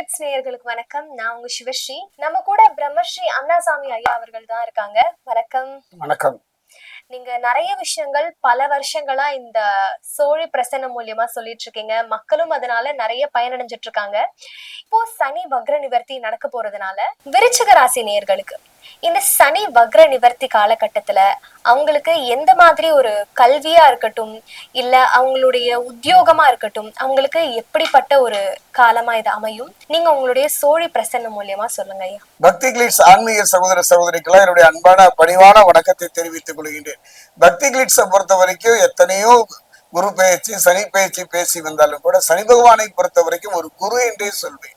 நேயர்களுக்கு வணக்கம். நான் உங்க சிவஸ்ரீ. நம்ம கூட பிரம்மஸ்ரீ அண்ணாசாமி ஐயா அவர்கள் தான் இருக்காங்க. வணக்கம். வணக்கம். நீங்க நிறைய விஷயங்கள் பல வருஷங்களா இந்த சோழி பிரசன்னம் மூலியமா சொல்லிட்டு இருக்கீங்க. மக்களும் அதனால நிறைய பயனடைஞ்சிட்டு இருக்காங்க. இப்போ சனி வக்ர நிவர்த்தி நடக்க போறதுனால விருச்சிக ராசி நேயர்களுக்கு இந்த சனி வக்ர நிவர்த்தி காலகட்டத்துல அவங்களுக்கு எந்த மாதிரி ஒரு கல்வியா இருக்கட்டும் இல்ல அவங்களுடைய உத்தியோகமா இருக்கட்டும் அவங்களுக்கு எப்படிப்பட்ட ஒரு காலமா இது அமையும்? நீங்க உங்களுடைய சோழி பிரசன்னம் மூலியமா சொல்லுங்க ஐயா. பக்தி கிளிட்ஸ் ஆன்மீக சகோதர சகோதரிக்கெல்லாம் என்னுடைய அன்பான பணிவான வணக்கத்தை தெரிவித்துக் கொள்கின்றேன். பக்தி கிளிட்ஸை பொறுத்த வரைக்கும் எத்தனையோ குரு பேச்சு சனி பேச்சு பேசி வந்தாலும் கூட சனி பகவானை பொறுத்த வரைக்கும் ஒரு குரு என்றே சொல்வேன்.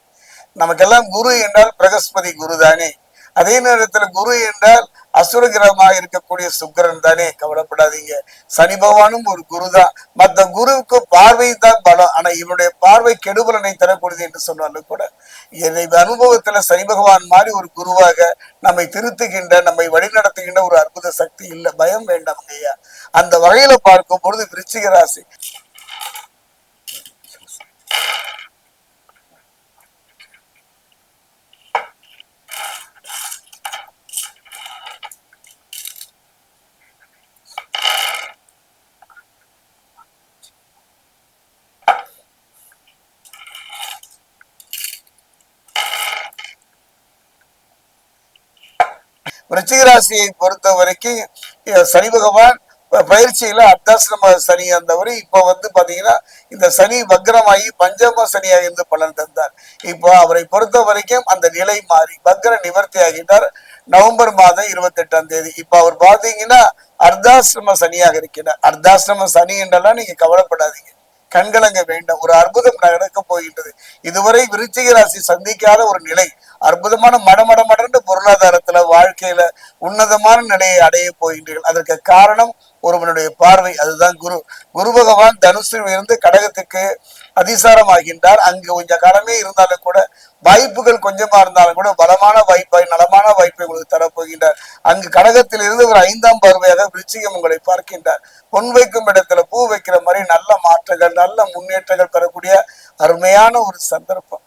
நமக்கெல்லாம் குரு என்றால் பிரகஸ்பதி குரு தானே அதே நேரத்துல குரு என்றால் அசுர கிரகமாக இருக்கக்கூடிய சுக்கரன் தானே கவலைப்படாதீங்க. சனி பகவானும் ஒரு குரு தான் மற்ற குருவுக்கு பார்வை தான் பலம். ஆனா இவனுடைய பார்வை கெடுபலனை தரக்கூடியது என்று சொன்னாலும் கூட என்னை அனுபவத்துல சனி பகவான் மாதிரி ஒரு குருவாக நம்மை திருத்துகின்ற நம்மை வழிநடத்துகின்ற ஒரு அற்புத சக்தி இல்லை பயம் வேண்டாம் ஐயா. அந்த வகையில பார்க்கும் பொழுது விருச்சிக ராசி. விருச்சிக ராசியை பொறுத்த வரைக்கும் சனி பகவான் பயிற்சியில அர்த்தாசிரம சனி இருந்தவர் இப்போ வந்து பாத்தீங்கன்னா இந்த சனி வக்ரமாகி பஞ்சம சனியாக இருந்து பலன் தந்தார். இப்போ அவரை பொறுத்த வரைக்கும் அந்த நிலை மாறி வக்ர நிவர்த்தி ஆகிட்டார். நவம்பர் மாதம் இருபத்தி எட்டாம் தேதி. இப்போ அவர் பாத்தீங்கன்னா அர்த்தாசிரம சனியாக இருக்கிறார். அர்த்தாசிரம சனி என்றெல்லாம் நீங்க கவலைப்படாதீங்க. கண்கலங்க வேண்டாம். ஒரு அற்புதம் நடக்க போகின்றது. இதுவரை விருச்சிக ராசி சந்திக்காத ஒரு நிலை. அற்புதமான மடமட மடன்று பொருளாதாரத்துல வாழ்க்கையில உன்னதமான நிலையை அடைய போகின்றீர்கள். அதற்கு காரணம் ஒருவனுடைய பார்வை. அதுதான் குரு. குரு பகவான் தனுசில் இருந்து கடகத்துக்கு அதிசாரமாகின்றார். அங்கு கொஞ்சம் கடமே இருந்தாலும் கூட வாய்ப்புகள் கொஞ்சமா இருந்தாலும் கூட பலமான வாய்ப்பை நலமான வாய்ப்பை உங்களுக்கு தரப்போகின்றார். அங்கு கடகத்தில் இருந்து ஒரு ஐந்தாம் பார்வையாக விருச்சிகம் உங்களை பார்க்கின்றார். பொன் வைக்கும் இடத்துல பூ வைக்கிற மாதிரி நல்ல மாற்றங்கள் நல்ல முன்னேற்றங்கள் பெறக்கூடிய அருமையான ஒரு சந்தர்ப்பம்.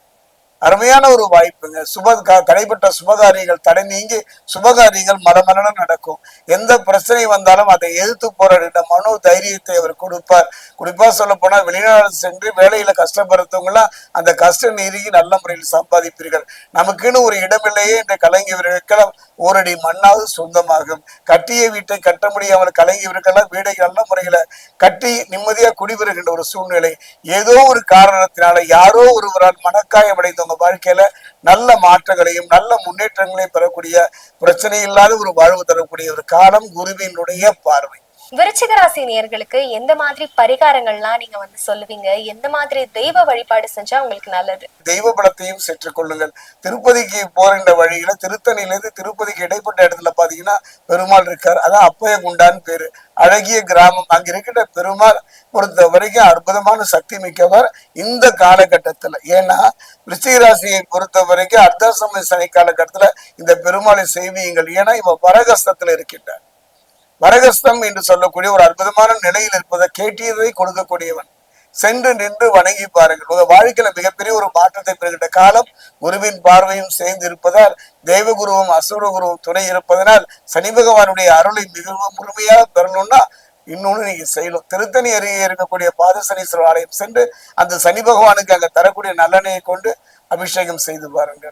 அருமையான ஒரு வாய்ப்புங்க. சுப தடைப்பட்ட சுபகாரியங்கள் தடை நீங்கி சுபகாரியங்கள் மரமரண நடக்கும். எந்த பிரச்சனை வந்தாலும் அதை எதிர்த்து போராடின மனோ தைரியத்தை அவர் கொடுப்பார். குறிப்பா சொல்ல போனா வெளிநாடு சென்று வேலையில கஷ்டப்படுறவங்களாம் அந்த கஷ்ட நீரிக்கு நல்ல முறையில் சம்பாதிப்பீர்கள். நமக்குன்னு ஒரு இடமில்லையே என்று கலங்கியவர்களுக்கெல்லாம் ஓரடி மண்ணாவது சொந்தமாகும். கட்டிய வீட்டை கட்ட முடியாமல் கலங்கியவர்களெல்லாம் வீடை நல்ல முறையில கட்டி நிம்மதியா குடிபெறுகின்ற ஒரு சூழ்நிலை. ஏதோ ஒரு காரணத்தினால யாரோ ஒருவரால் மனக்காயம் அவங்க வாழ்க்கையில நல்ல மாற்றங்களையும் நல்ல முன்னேற்றங்களையும் பெறக்கூடிய பிரச்சனை இல்லாத ஒரு வாழ்வு தரக்கூடிய ஒரு காலம் குருவினுடைய பார்வை. விருச்சிக ராசி நேர்களுக்கு எந்த மாதிரி பரிகாரங்கள்லாம் நீங்க வந்து சொல்லுவீங்க? எந்த மாதிரி தெய்வ வழிபாடு செஞ்சா உங்களுக்கு நல்லது? தெய்வ பலத்தையும் செற்றுக் கொள்ளுங்கள் திருப்பதிக்கு போகின்ற வழியில திருத்தணியிலிருந்து திருப்பதிக்கு இடைப்பட்ட இடத்துல பாத்தீங்கன்னா பெருமாள் இருக்கார். அதான் அப்பைய குண்டான்னு பேரு. அழகிய கிராமம். அங்க இருக்கின்ற பெருமாள் பொறுத்த வரைக்கும் அற்புதமான சக்தி மிக்கவர் இந்த காலகட்டத்துல. ஏன்னா விருச்சிகராசியை பொறுத்த வரைக்கும் அர்த்தாசமய சனி காலகட்டத்துல இந்த பெருமாளை செய்வீங்கள் ஏன்னா இவ பரகஸ்தத்துல இருக்கின்றார். வரகஸ்தம் என்று சொல்லக்கூடிய ஒரு அற்புதமான நிலையில் இருப்பதை கேட்டியதை கொடுக்கக்கூடியவன். சென்று நின்று வணங்கி பாருங்கள். உங்க வாழ்க்கையில மிகப்பெரிய ஒரு மாற்றத்தை பெறுகின்ற காலம் குருவின் பார்வையும் சேர்ந்து இருப்பதால் தேவகுருவும் அசுரகுருவும் துணை இருப்பதனால் சனி பகவானுடைய அருளை மிகவும் முழுமையாக பெறணும்னா இன்னொன்னு நீங்க செய்யணும். திருத்தணி அருகே இருக்கக்கூடிய பாதசனீஸ்வரர் ஆலயம் சென்று அந்த சனி பகவானுக்கு அங்க தரக்கூடிய நல்லெண்ணையை கொண்டு அபிஷேகம் செய்து பாருங்கள்.